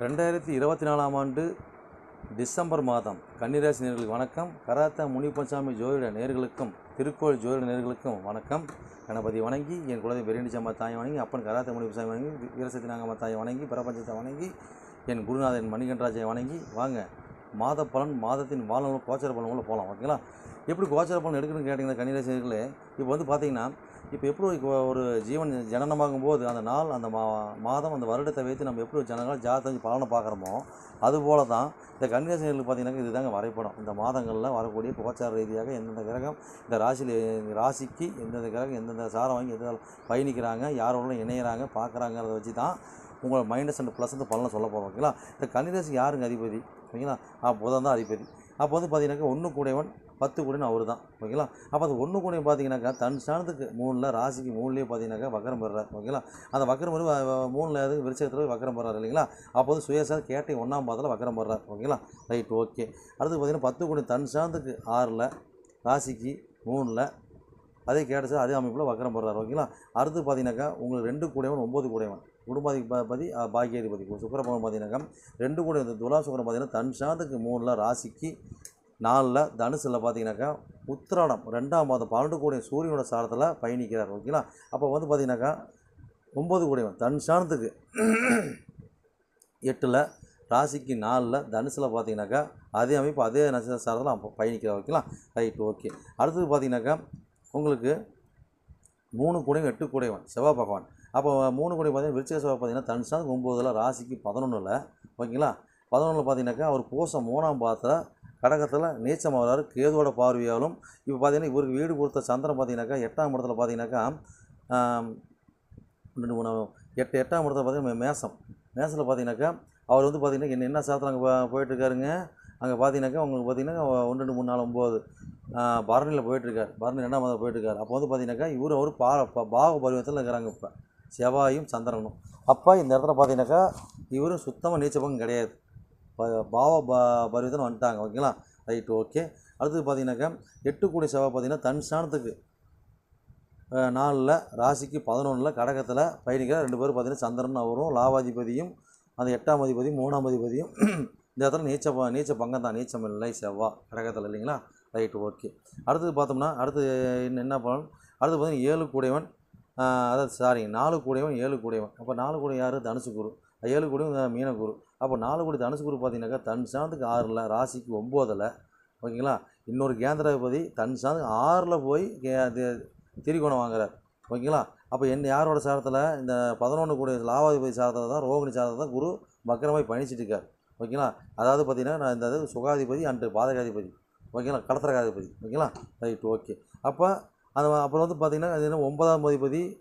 ரெண்டாயிரத்தி இருபத்தி நாலாம் ஆண்டு டிசம்பர் மாதம். கன்னிராசி நேர்களுக்கு வணக்கம். கராத்தா முனிப்பசாமி ஜோதிட நேர்களுக்கும் திருக்கோள் ஜோதிட நேர்களுக்கும் வணக்கம். கணபதி வணங்கி என் குலதெய்வம் பெரியனிச்சம்மா தாயை வணங்கி அப்பன் கராத்தா முனிப்பசாமி வணங்கி வீரசக்தி நாகம்மா தாயை வணங்கி பிரபஞ்சத்தை வணங்கி என் குருநாதன் மணிகண்டராஜை வணங்கி வாங்க. மாத பலன் மாதத்தின் வாழ்நாள் கோச்சர பலன் போகலாம் ஓகேங்களா எப்படி கோச்சர பலன் எடுக்கணும்னு கேட்டிங்கன்னா கன்னிராசி நேர்களே இப்போ வந்து பார்த்தீங்கன்னா இப்போ எப்படி ஒரு- ஜீவன் ஜனனமாகும் போது அந்த நாள் அந்த மா மாதம் அந்த வருடத்தை வைத்து நம்ம எப்படி ஜனங்கள் ஜாதகம் பலனை பார்க்குறோமோ அதுபோல தான் இந்த கன்னிராசிகளுக்கு பார்த்தீங்கன்னா இதுதாங்க வரைபடம். இந்த மாதங்களில் வரக்கூடிய கோச்சார ரீதியாக எந்தெந்த கிரகம் இந்த ராசியில் ராசிக்கு எந்தெந்த கிரகம் எந்தெந்த சாரம் வாங்கி எந்த பயணிக்கிறாங்க யாரோட இணையிறாங்க பார்க்குறாங்கிறத வச்சு தான் உங்களை மைனஸ் அண்ட் ப்ளஸ் வந்து பலனை சொல்ல போகிறோம் ஓகேங்களா இந்த கன்னிராசி யாருங்க அதிபதி? ஓகேங்களா புதன் தான் அதிபதி. அப்போ வந்து பார்த்தீங்கன்னாக்கா ஒன்று கூடையவன் பத்து கூடையன் அவர் தான் ஓகேங்களா? அப்போ அது ஒன்று கூடையன் பார்த்தீங்கன்னாக்கா தன் ஸ்தானத்துக்கு மூணில் ராசிக்கு மூணுலேயே பார்த்தீங்கன்னாக்கா வக்கரம் பெறார் ஓகேங்களா? அந்த வக்கரம் வந்து மூணில் அது விருச்சகத்தில் போய் வக்கரம் பெறார் இல்லைங்களா? அப்போ வந்து சுயசாத கேட்டை ஒன்றாம் பாதத்தில் வக்கரம் பெறார் ஓகேங்களா? Right okay. அடுத்து பார்த்தீங்கன்னா பத்து கூடை தன் ஸ்தானத்துக்கு ஆறில் ராசிக்கு மூணில் அதே கேட்டது அதே அமைப்பில் வக்கரம் போடுறார் ஓகேங்களா? அடுத்து பார்த்தீங்கன்னாக்கா உங்களுக்கு ரெண்டு கூடையவன் ஒம்பது கூடையவன். குடும்பாதிபதி பாக்கியாதிபதி சுக்கரபவன் பார்த்தீங்கன்னாக்கா ரெண்டு கூட இந்த துலா சுக்கரம் பார்த்தீங்கன்னா தன் சாந்துக்கு மூணில் ராசிக்கு நாலில் தனுசில் பார்த்தீங்கன்னாக்கா உத்திராடம் ரெண்டாம் மாதம் பன்னெண்டு கூடிய சூரியனோட சாரத்தில் பயணிக்கிறார் ஓகேங்களா? அப்போ வந்து பார்த்தீங்கன்னாக்கா ஒம்பது கூடியவன் தன் சாணத்துக்கு எட்டில் ராசிக்கு நாலில் தனுசில் பார்த்தீங்கன்னாக்கா அதே அமைப்பு அதே நட்சத்திர சாரத்தில் அப்போ பயணிக்கிறார் ஓகேங்களா? Right okay. அடுத்தது பார்த்தீங்கன்னாக்கா உங்களுக்கு மூணு கூடையும் எட்டு கூடையவன் செவ்வாய் பகவான். அப்போ மூணு கூடை பார்த்தீங்கன்னா விருச்சிக செவ்வாய் பார்த்தீங்கன்னா தன் சாதம் ஒம்போதில் ராசிக்கு பதினொன்றில் ஓகேங்களா? பதினொன்றில் பார்த்தீங்கன்னாக்கா அவர் பூசம் மூணாம் பாதத்தில் கடகத்தில் நீச்சம் வர்றாரு கேதுவோட பார்வையாலும். இப்போ பார்த்தீங்கன்னா இவருக்கு வீடு கொடுத்த சந்திரன் பார்த்தீங்கன்னாக்கா எட்டாம் இடத்துல பார்த்தீங்கன்னாக்கா ரெண்டு மூணு எட்டு எட்டாம் இடத்துல பார்த்தீங்கன்னா மேசம். மேசத்தில் பார்த்தீங்கன்னாக்கா அவர் வந்து பார்த்தீங்கன்னா என்ன என்ன சாத்திரம் அங்கே போயிட்டுருக்காருங்க? அங்கே பார்த்தீங்கன்னாக்கா உங்களுக்கு பார்த்தீங்கன்னா ஒன்று ரெண்டு மூணு நாலு ஒம்பது பரணியில் போயிட்டுருக்கார். பரணி ரெண்டாம் மாதம் போயிட்டுருக்கார். அப்போ வந்து பார்த்தீங்கன்னாக்கா இவர் அவர் பா பா- பாக பருவத்தில் இருக்கிறாங்க இப்போ. செவ்வாயும் சந்திரனும். அப்போ இந்த இடத்துல பார்த்தீங்கன்னாக்கா இவரும் சுத்தமாக நீச்சபங்கம் கிடையாது. பாவ ப பருவத்தில் வந்துட்டாங்க. ஓகேங்களா? Right okay. அடுத்தது பார்த்தீங்கன்னாக்கா எட்டு கோடி செவ்வாய் பார்த்தீங்கன்னா தன் ஸ்தானத்துக்கு நாலில் ராசிக்கு பதினொன்றில் கடகத்தில் பயணிக்கிற ரெண்டு பேரும் பார்த்தீங்கன்னா சந்திரன் அவரும் லாவாதிபதியும் அந்த எட்டாம் அதிபதியும் மூணாம் அதிபதியும் இந்த இடத்துல நீச்ச ப- நீச்ச பங்கம் தான். நீச்சம் இல்லை செவ்வாய் கடகத்தில் இல்லைங்களா? Right okay. அடுத்தது பார்த்தோம்னா அடுத்து என்ன என்ன அடுத்து பார்த்தீங்கன்னா ஏழு கூடையவன் அதாவது சாரி நாலு கூடையவன் ஏழு கூடையவன். அப்போ நாலு கூடை யார்? தனுசு குரு. ஏழு கூடையும் மீனக்குரு குரு அப்போ நாலு கோடி தனுசு குரு பார்த்தீங்கன்னாக்கா தன் சாந்தத்துக்கு ஆறில் ராசிக்கு ஒம்போதில் ஓகேங்களா? இன்னொரு கேந்திராதிபதி தன் சாந்துக்கு ஆறில் போய் கே- திரிகோணம் வாங்குறார். ஓகேங்களா? அப்போ என்ன யாரோட சாரத்தில்? இந்த பதினொன்று கூடிய லாவாதிபதி சாரத்தில் தான் ரோகிணி சாரத்தில் தான் குரு வக்கரமாய் பயணிச்சிட்டு இருக்கார். ஓகேங்களா? அதாவது பார்த்தீங்கன்னா நான் இந்த சுகாதிபதி அண்டு பாதகாதிபதி. ஓகேங்களா? கடத்திரகாதிபதி. ஓகேங்களா? Right okay. அப்போ அந்த அப்புறம் வந்து பார்த்திங்கன்னா அது என்ன ஒன்பதாம் அதிபதி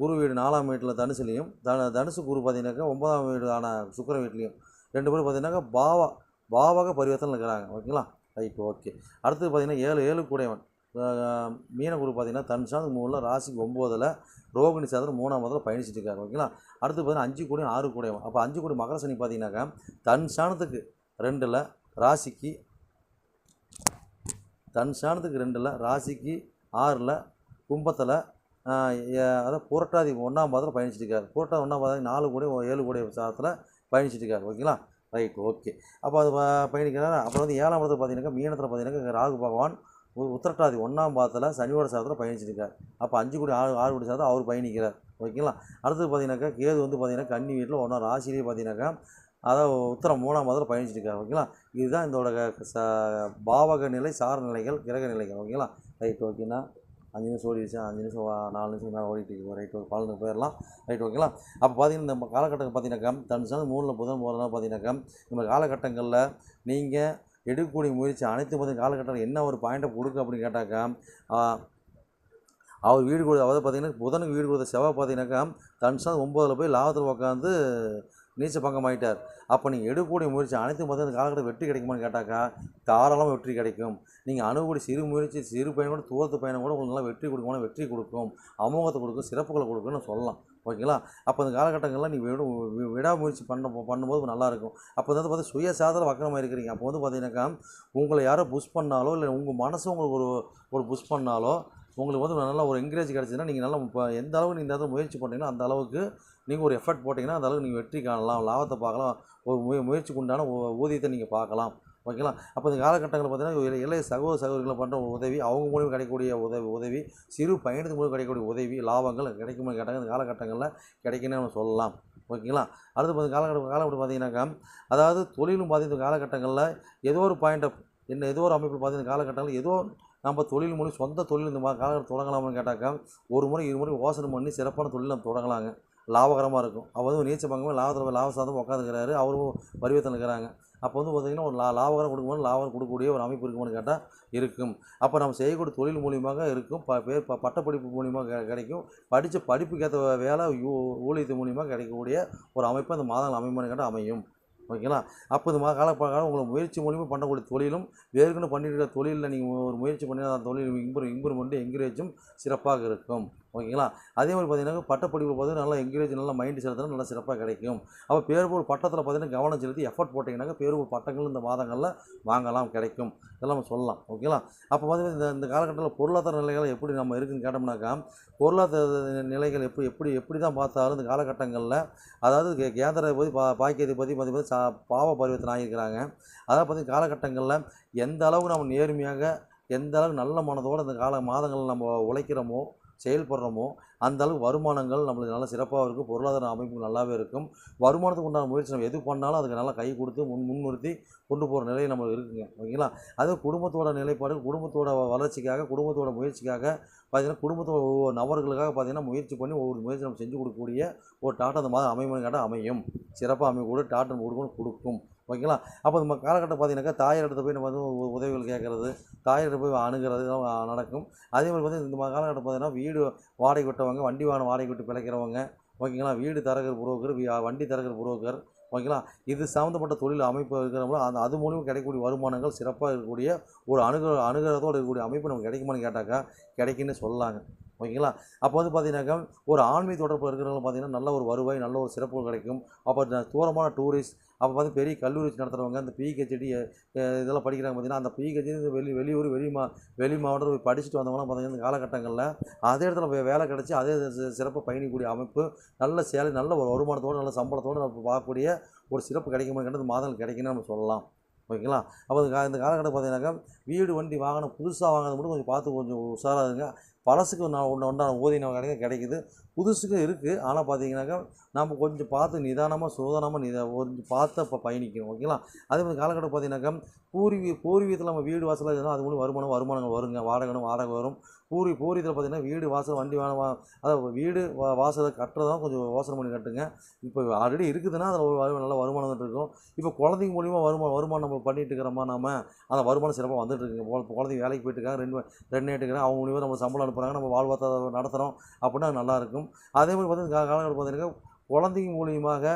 குரு வீடு நாலாம் வீட்டில் தனுசுலையும் தனு தனுசு குரு பார்த்தீங்கன்னாக்கா ஒன்பதாம் வீடான சுக்கிர வீட்லேயும். ரெண்டு பேரும் பார்த்தீங்கன்னாக்கா பாவா பாவக பரிவர்த்தனை இருக்கிறாங்க. ஓகேங்களா? Right okay. அடுத்தது பார்த்தீங்கன்னா ஏழு ஏழு கூடையவன் மீன குரு பார்த்தீங்கன்னா தன் சாந்து மூணில் ராசிக்கு ஒம்போதில் ரோகிணி சாதனம் மூணாம் மதத்தில் பயணிச்சிட்டு இருக்காரு. ஓகேங்களா? அடுத்து பார்த்தீங்கன்னா அஞ்சு கோடி ஆறு கூடையவன் அப்போ அஞ்சு கோடி மகர சனி பார்த்தீங்கன்னாக்கா தன் சாணத்துக்கு ரெண்டில் ராசிக்கு தன் சாணத்துக்கு ரெண்டில் ராசிக்கு ஆறில் கும்பத்தில் அதாவது புரட்டாதி ஒன்றாம் பாதத்தில் பயணிச்சிட்டு இருக்காரு புரட்டாதி ஒன்றாம் பாதம் நாலு கோடி ஏழு கோடி சாதத்தில் பயணிச்சிட்டு இருக்காரு ஓகேங்களா? Right okay. அப்போ அது ப- அப்புறம் வந்து ஏழாம் இடத்துல பார்த்தீங்கன்னா மீனத்தில் பார்த்தீங்கன்னா ராகு பகவான் உ- உத்திரட்டாதி ஒன்றாம் பாதத்தில் சனியோட சாதத்தில் பயணிச்சிருக்கார் அப்போ அஞ்சு கோடி ஆறு ஆறு கோடி சாதம் அவர் பயணிக்கிறார். ஓகேங்களா? அடுத்தது பார்த்தீங்கன்னாக்கா கேது வந்து பார்த்தீங்கன்னா கன்னி வீட்டில் ஒன்றா ராசிலேயே பார்த்தீங்கன்னாக்கா அதாவது உத்தரம் மூணாம் மாதத்தில் பயணிச்சிட்டு ஓகேங்களா? இதுதான் இதோட க- ச- பாவக நிலை சார நிலைகள் கிரக நிலைகள். ஓகேங்களா? ரைட் ஓகேண்ணா. அஞ்சு நிமிஷம் ஓடிடுச்சு அஞ்சு நிமிஷம் நாலு நிமிஷம் மேலே ஓடிட்டு இருக்கு. ரைட் ஒரு பலனுக்கு போயிடலாம் ரைட் ஓகேங்களா அப்போ பார்த்தீங்கன்னா இந்த காலகட்டம் பார்த்தீங்கன்னாக்கா தன் மூணில் புதன் போகிறதா பார்த்தீங்கன்னாக்கா நம்ம காலகட்டங்களில் நீங்கள் எடுக்கக்கூடிய முயற்சி அனைத்து பார்த்தீங்கன்னா காலகட்டத்தில் என்ன ஒரு பாயிண்ட்டை கொடுக்கு அப்படின்னு கேட்டாக்கா அவர் வீடு கொடு அதாவது பார்த்தீங்கன்னா புதனுக்கு வீடு கொடுத்த செவ்வாய் பார்த்தீங்கன்னாக்கா தன் ஒம்பதில் போய் லாபத்தில் உட்காந்து நீச்ச பங்கமாயிட்டார் அப்போ நீங்கள் எடுக்கக்கூடிய முயற்சி அனைத்தும் மொத்தம் இந்த காலகட்டம் வெற்றி கிடைக்குமான்னு கேட்டாக்கா தாராளமாக வெற்றி கிடைக்கும். நீங்கள் அணுகக்கூடிய சிறு முயற்சி சிறு பயணம் கூட தூரத்து பயணம் கூட உங்களுக்கு நல்லா வெற்றி கொடுக்கணும் வெற்றி கொடுக்கும். அமோகத்தை கொடுக்கும் சிறப்புகளை கொடுக்கும்னு சொல்லலாம். ஓகேங்களா? அப்போ அந்த காலகட்டங்கள்லாம் நீ விட விடாமுயற்சி பண்ண பண்ணும்போது நல்லாயிருக்கும் அப்போ வந்து பார்த்தா சுய சாதனை வக்கரமாக இருக்கிறீங்க. அப்போ வந்து பார்த்தீங்கன்னாக்கா உங்களை யாரோ புஷ் பண்ணாலோ இல்லை உங்கள் மனசு உங்களுக்கு ஒரு ஒரு புஷ் பண்ணாலோ உங்களுக்கு வந்து நல்லா ஒரு என்கரேஜ் கிடச்சிதுன்னா நீங்கள் நல்லா இப்போ எந்த அளவுக்கு நீங்கள் இந்த முயற்சி பண்ணீங்கன்னா அந்த அளவுக்கு நீங்கள் ஒரு எஃபர்ட் போட்டிங்கன்னா அந்த அளவுக்கு நீங்கள் வெற்றி காணலாம். லாபத்தை பார்க்கலாம். ஒரு முய முயற்சிக்கு உண்டான ஊதியத்தை நீங்கள் பார்க்கலாம். ஓகேங்களா? அப்போ இந்த காலகட்டங்களில் பார்த்தீங்கன்னா இளைய- சகோதர சகோதரிகளை பண்ணுற உதவி அவங்க மூலியம் கிடைக்கக்கூடிய உதவி உதவி சிறு பயணத்து மூலம் கிடைக்கக்கூடிய உதவி லாபங்கள் கிடைக்கும் கேட்டாங்க. இந்த காலகட்டங்களில் கிடைக்குன்னு சொல்லலாம். ஓகேங்களா? அடுத்து பார்த்து காலகட்டம் காலகட்டம் பார்த்தீங்கன்னாக்கா அதாவது தொழிலும் பார்த்து இந்த காலகட்டங்களில் ஏதோ ஒரு பாயிண்ட் என்ன ஏதோ ஒரு அமைப்பில் பார்த்தீங்கன்னா காலகட்டங்களில் ஏதோ நம்ம தொழில் மூலம் சொந்த தொழில் இந்த மாதிரி காலகட்டம் தொடங்கலாம்னு கேட்டாக்கா ஒரு முறை இரு முறை யோசனை பண்ணி சிறப்பான தொழில் நம்ம தொடங்கலாங்க. லாபகரமாக இருக்கும். அவர் வந்து நீச்சல் பங்கமே லாபத்தில் லாப சாதம் உட்காந்துக்கிறாரு அவரும் வரிவத்தில் இருக்கிறாங்க. அப்போ வந்து பார்த்திங்கன்னா ஒரு லா லாபகரம் கொடுக்கும்போது லாபம் கொடுக்கக்கூடிய ஒரு அமைப்பு இருக்குமான்னு கேட்டால் இருக்கும். அப்போ நம்ம செய்யக்கூடிய தொழில் மூலியமாக இருக்கும். ப பேர் ப பட்டப்படிப்பு மூலியமாக கிடைக்கும். படித்த படிப்புக்கேற்ற வேலை ஊ ஊழியத்து மூலியமாக கிடைக்கக்கூடிய ஒரு அமைப்பு அந்த மாதங்கள் அமையுமான்னு கேட்டால் அமையும். ஓகேங்களா? அப்போ இந்த மா கால உங்களை முயற்சி மூலியமாக பண்ணக்கூடிய தொழிலும் வேறுக்குன்னு பண்ணிட்டு இருக்கிற தொழிலில் நீங்கள் ஒரு முயற்சி பண்ணி அந்த தொழில் இம்ப்ரூவ் இம்ப்ரூவ்மெண்ட்டு என்கரேஜும் சிறப்பாக இருக்கும். ஓகேங்களா? அதே மாதிரி பார்த்தீங்கன்னா பட்டப்படிப்பு பார்த்தீங்கன்னா நல்லா என்கரேஜ் நல்லா மைண்டு செலுத்தினா நல்லா சிறப்பாக கிடைக்கும். அப்போ பேர்போல் பட்டத்தில் பார்த்தீங்கன்னா கவனம் செலுத்தி எஃபர்ட் போட்டிங்கன்னாக்க பேர்போல் பட்டங்கள் இந்த மாதங்களில் வாங்கலாம் கிடைக்கும். இதெல்லாம் நம்ம சொல்லலாம். ஓகேங்களா? அப்போ வந்து இந்த இந்த காலகட்டத்தில் பொருளாதார நிலைகள் எப்படி நம்ம இருக்குன்னு கேட்டோம்னாக்கா பொருளாதார நிலைகள் எப்படி எப்படி எப்படி தான் பார்த்தாலும் இந்த காலகட்டங்களில் அதாவது கே- கேந்திர பா பாக்கியத்தை பற்றி பார்த்து சா பாவ பரிவர்த்தனை ஆகியிருக்கிறாங்க. அதாவது பார்த்திங்கன்னா காலகட்டங்களில் எந்த அளவுக்கு நம்ம நேர்மையாக எந்த அளவுக்கு நல்ல மனதோடு இந்த கால மாதங்களில் நம்ம உழைக்கிறோமோ செயல்படுறோமோ அந்த அளவுக்கு வருமானங்கள் நம்மளுக்கு நல்லா சிறப்பாக இருக்கும் பொருளாதார அமைப்பு நல்லாவே இருக்கும். வருமானத்துக்கு உண்டான முயற்சி நம்ம எது பண்ணாலும் அதுக்கு நல்லா கை கொடுத்து முன் முன்னிறுத்தி கொண்டு போகிற நிலை நம்மளுக்கு இருக்குங்க. ஓகேங்களா? அது குடும்பத்தோட நிலைப்பாடு குடும்பத்தோட வளர்ச்சிக்காக குடும்பத்தோட முயற்சிக்காக பார்த்தீங்கன்னா குடும்பத்தோட ஒவ்வொரு நபர்களுக்காக பார்த்தீங்கன்னா முயற்சி பண்ணி ஒவ்வொரு முயற்சி நம்ம செஞ்சு கொடுக்கக்கூடிய ஒரு டாட்டா அந்த மாதிரி அமையும். கேட்டால் அமையும். சிறப்பாக அமையக்கூடிய டாட்டன் நம்ம கொடுக்கணும் கொடுக்கும். ஓகேங்களா? அப்போ நம்ம காலகட்டம் பார்த்தீங்கன்னாக்கா தாயார்கிட்ட போய் நம்ம வந்து உதவிகள் கேட்குறது தாயாரிட்ட போய் அணுகிறது இதெல்லாம் நடக்கும். அதே மாதிரி பார்த்தீங்கன்னா இந்த காலகட்டம் பார்த்தீங்கன்னா வீடு வாடகை விட்டவங்க வண்டி வாகனம் வாடகை விட்டு பிழைக்கிறவங்க ஓகேங்களா? வீடு தரகர் புரோக்கர் வண்டி தரகர் புரோக்கர் ஓகேங்களா? இது சம்மந்தப்பட்ட தொழில் அமைப்பு இருக்கிறவங்கள அந்த அது மூலியமாக கிடைக்கக்கூடிய வருமானங்கள் சிறப்பாக இருக்கக்கூடிய ஒரு அணுக அணுகிறதோடு இருக்கக்கூடிய அமைப்பு நமக்கு கிடைக்குமான்னு கேட்டாக்கா கிடைக்குன்னு சொல்லலாங்க ஓகேங்களா? அப்போ வந்து பார்த்தீங்கன்னாக்கா ஒரு ஆன்மீக தொடர்பில் இருக்கிறவங்க பார்த்தீங்கன்னா நல்ல ஒரு வருவாய் நல்ல ஒரு சிறப்பு கிடைக்கும். அப்போ தூரமான டூரிஸ்ட் அப்போ பார்த்து பெரிய கல்லூரி நடத்துகிறவங்க இந்த பிஹெச்டி இதெல்லாம் படிக்கிறாங்க பார்த்தீங்கன்னா அந்த பிஹெச்டி வெளி வெளியூர் வெளி மா வெளி மாவட்டம் போய் படிச்சுட்டு வந்தவங்களாம் பார்த்திங்கன்னா இந்த காலகட்டங்களில் அதே இடத்துல வேலை கிடச்சி அதே சி- சிறப்பாக பயணிக்கக்கூடிய அமைப்பு நல்ல சேலை நல்ல ஒரு வருமானத்தோடு நல்ல சம்பளத்தோடு நம்ம பார்க்கக்கூடிய ஒரு சிறப்பு கிடைக்குமா கேட்டது மாதங்கள் கிடைக்குன்னு நம்ம சொல்லலாம். ஓகேங்களா? அப்போ இந்த இந்த காலகட்டம் பார்த்தீங்கன்னாக்கா வீடு வண்டி வாகனம் புதுசாக வாங்கினது மட்டும் கொஞ்சம் பார்த்து கொஞ்சம் உஷாராக இருங்க. பழசுக்கு நான் ஒன்று ஒன்றா ஊதியம் கிடைக்க கிடைக்குது. புதுசுக்கு இருக்குது ஆனால் பார்த்தீங்கன்னாக்கா நம்ம கொஞ்சம் பார்த்து நிதானமாக சோதனமாக நிதா கொஞ்சம் பார்த்து அப்போ பயணிக்கணும். ஓகேங்களா? அதே மாதிரி காலகட்டம் பார்த்தீங்கன்னாக்கா பூர்வீ பூர்வீகத்தில் நம்ம வீடு வாசலாக இருந்தால் அது மூலம் வருமானம் வருமானங்கள் வருங்க. வாடகை வாடகை வரும். பூரி பூரியத்தில் பார்த்தீங்கன்னா வீடு வாசல் வண்டி வாங்க வா- அதாவது வீடு வா- வாசலை கட்டுறதான் கொஞ்சம் யோசனை பண்ணி கட்டுங்க இப்போ ஆல்ரெடி இருக்குதுன்னா அதில் ஒரு நல்ல வருமானம் வந்துட்டு இருக்கும் இப்போ குழந்தைங்க மூலியமாக வருமானம் வருமானம் நம்ம பண்ணிட்டு இருக்கிறோமா நாம அந்த வருமானம் சிறப்பாக வந்துட்டு இருக்குங்க குழந்தைங்க வேலைக்கு போயிட்டு இருக்காங்க ரெண்டு ரெண்டு நேட்டுக்கிறாங்க அவங்க மூலியமாக நம்ம சம்பளம் அனுப்புகிறாங்க நம்ம வாழ்வாதாரம் நடத்துகிறோம் அப்படின்னா நல்லாயிருக்கும் அதே மாதிரி பார்த்தீங்கன்னா காலகட்டம் பார்த்தீங்கன்னா குழந்தைங்க மூலியமாக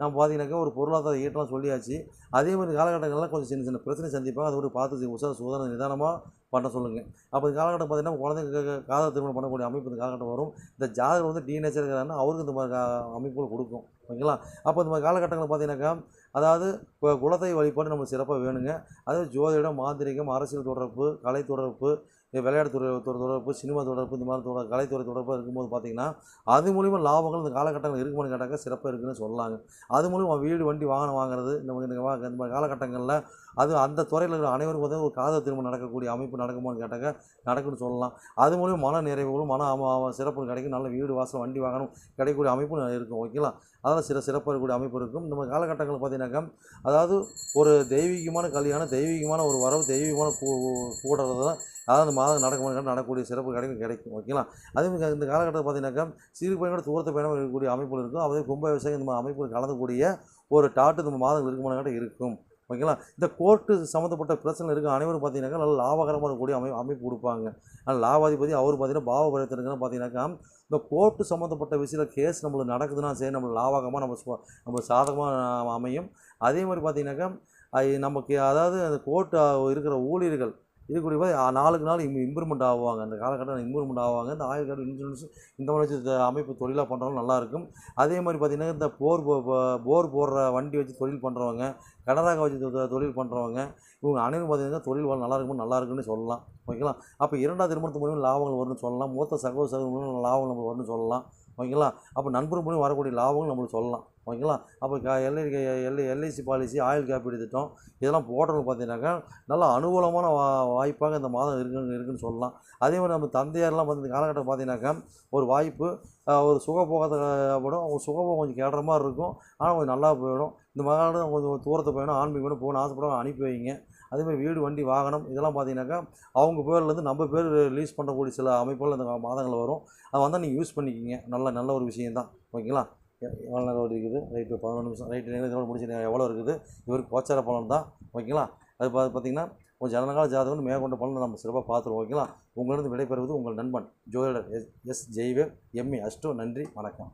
நம்ம பார்த்தீங்கன்னாக்கா ஒரு பொருளாதார ஈட்டலாம் சொல்லியாச்சு அதே மாதிரி காலகட்டங்கள்லாம் கொஞ்சம் சின்ன சின்ன பிரச்சனை சந்திப்பாங்க அதை ஒரு பார்த்து உஷார சுதந்திர நிதானமாக பண்ண சொல்லுங்கள் அப்போ இந்த காலகட்டம் பார்த்தீங்கன்னா குழந்தைங்க காதல் திருமணம் பண்ணக்கூடிய அமைப்பு இந்த காலகட்டம் வரும். இந்த ஜாதகம் வந்து டீனேஜர் இருக்கிறாங்கன்னா அவருக்கு இந்த மாதிரி அமைப்புகள் கொடுக்கும். ஓகேங்களா? அப்போ இந்த மாதிரி காலகட்டங்களில் பார்த்தீங்கன்னாக்கா அதாவது இப்போ குலத்தை வழிபாடு நம்மளுக்கு சிறப்பாக வேணுங்க. அதாவது ஜோதிடம் மாந்திரிகம் அரசியல் தொடர்பு கலை தொடர்பு விளையாட்டு துறை தொடர்பு சினிமா தொடர்பு இந்த மாதிரி தொடர் கலைத்துறை தொடர்பாக இருக்கும்போது பார்த்தீங்கன்னா அது மூலிமா லாபங்கள் இந்த காலகட்டங்கள் இருக்குமான்னு கேட்டாக்கா சிறப்பாக இருக்குன்னு சொல்லலாங்க அது மூலிமா வீடு வண்டி வாகனம் வாங்குறது இந்த மாதிரி இந்த மாதிரி காலகட்டங்களில் அது அந்த துறையில் இருக்கிற அனைவருக்கும் வந்து ஒரு காதல் திரும்ப நடக்கக்கூடிய அமைப்பு நடக்குமான்னு கேட்டாக்க நடக்குன்னு சொல்லலாம். அது மூலியம் மன நிறைவுகளும் மன சிறப்பு கிடைக்கும். நல்ல வீடு வாசல் வண்டி வாகனம் கிடைக்கக்கூடிய அமைப்பு இருக்கும் ஓகேங்களா அதெல்லாம் சில சிறப்பாக இருக்கக்கூடிய அமைப்பு இருக்கும். இந்த மாதிரி பார்த்தீங்கன்னாக்கா அதாவது ஒரு தெய்வீகமான கல்யாணம் தெய்வீகமான ஒரு வரவு தெய்வீகமான கூ- கூடுறது தான் அதாவது மாதம் நடக்குமான்னு நடக்கக்கூடிய சிறப்பு கிடைக்கும் கிடைக்கும் ஓகேங்களா அதே மாதிரி இந்த காலகட்டத்தில் பார்த்தீங்கன்னாக்கா சிறு பையனோட தூரத்தை பயணம் இருக்கக்கூடிய அமைப்புகள் இருக்கும். அதே கும்ப விவசாயம் இந்த மாதிரி அமைப்புகள் கலந்தக்கூடிய ஒரு டாட்டு இந்த மாதங்கள் இருக்குமான இருக்கும். ஓகேங்களா? இந்த கோர்ட்டு சம்மந்தப்பட்ட பிரச்சனை இருக்க. அனைவரும் பார்த்தீங்கன்னாக்கா நல்ல லாபகரமான கூடிய அமை அமைப்பு கொடுப்பாங்க. ஆனால் லாபாதிபதி அவர் பார்த்தீங்கன்னா பாவ பரிவர்த்தனைக்குன்னு பார்த்தீங்கன்னாக்கா இந்த கோர்ட்டு சம்மந்தப்பட்ட விஷயத்தில் கேஸ் நம்மளுக்கு நடக்குதுன்னா சரி நம்ம லாபகமாக நம்ம நம்ம சாதகமாக அமையும். அதே மாதிரி பார்த்தீங்கன்னாக்கா நமக்கு அதாவது அந்த கோர்ட்டு இருக்கிற ஊழியர்கள் இருக்கக்கூடிய பார்த்து நாளுக்கு நாள் இம் இம்ப்ரூவ்மெண்ட் ஆவாங்க. அந்த காலகட்டம் இம்ப்ரூவ்மெண்ட் ஆவாங்க. இந்த ஆயுள் கார்டு இன்சூரன்ஸ் இந்த மாதிரி வச்சு அமைப்பு தொழிலாக பண்ணுறவங்க நல்லாயிருக்கும் அதே மாதிரி பார்த்திங்கன்னா இந்த போர் போ- போர் போடுற வண்டி வச்சு தொழில் பண்ணுறவங்க கனராக வச்சு தொழில் பண்ணுறவங்க இவங்க அனைவரும் பார்த்தீங்கன்னா தொழில் வாழ் நல்லா இருக்கும் நல்லா இருக்குன்னு சொல்லலாம். ஓகேங்களா? அப்போ இரண்டாவது திருமணத்து மூலியம் லாபங்கள் வரும்னு சொல்லலாம். மூத்த சகோதர சகோதரங்களும் லாபங்கள் நம்ம வரும்னு சொல்லலாம். ஓகேங்களா? அப்போ நண்பர் மூலியம் வரக்கூடிய லாபங்கள் நம்மளுக்கு சொல்லலாம். ஓகேங்களா? அப்போ எல்ஐ எல்ஐ எல்ஐசி பாலிசி ஆயுள் காப்பீடு திட்டம் இதெல்லாம் போடுறது பார்த்தீங்கன்னாக்கா நல்ல அனுகூலமான வா வாய்ப்பாக இந்த மாதம் இருக்குன்னு இருக்குன்னு சொல்லலாம். அதே மாதிரி நம்ம தந்தையார்லாம் வந்து இந்த காலகட்டம் பார்த்தீங்கன்னாக்கா ஒரு வாய்ப்பு ஒரு சுகபோகத்தை சுகபோகப்படும் அவங்க சுகபோகம் கொஞ்சம் கேடுற மாதிரி இருக்கும். ஆனால் கொஞ்சம் நல்லா போயிடும். இந்த மாதிரி கொஞ்சம் தூரத்தை போயிடும் ஆன்மீகம் வேணும் போகணும். ஆசைப்படும் அனுப்பி வைங்க. அதேமாதிரி வீடு வண்டி வாகனம் இதெல்லாம் பார்த்தீங்கன்னாக்கா அவங்க பேர்லேருந்து நம்ம பேர் ரிலீஸ் பண்ணக்கூடிய சில அமைப்புகள் இந்த மாதங்கள் வரும். அதை வந்தால் நீங்கள் யூஸ் பண்ணிக்கிங்க. நல்ல நல்ல ஒரு விஷயந்தான் ஓகேங்களா? எவ்வளோ நேரம் இருக்குது ரைட்டு பதினொன்று நிமிஷம். ரைட்டு இதோட முடிச்சு எவ்வளோ இருக்குது? இவருக்கு கோச்சார பலன் தான். ஓகேங்களா அது பார்த்து பார்த்தீங்கன்னா உங்கள் ஜனனகால ஜாதகம் மேற்கொண்ட பலன் நம்ம சிறப்பாக பார்த்துருவோம். ஓகேங்களா உங்களிருந்து விடைபெறுவது உங்கள் நண்பன் ஜோதிடர் எஸ் எஸ் ஜெய்வேவ் எம்இ அஷ்டோ நன்றி வணக்கம்.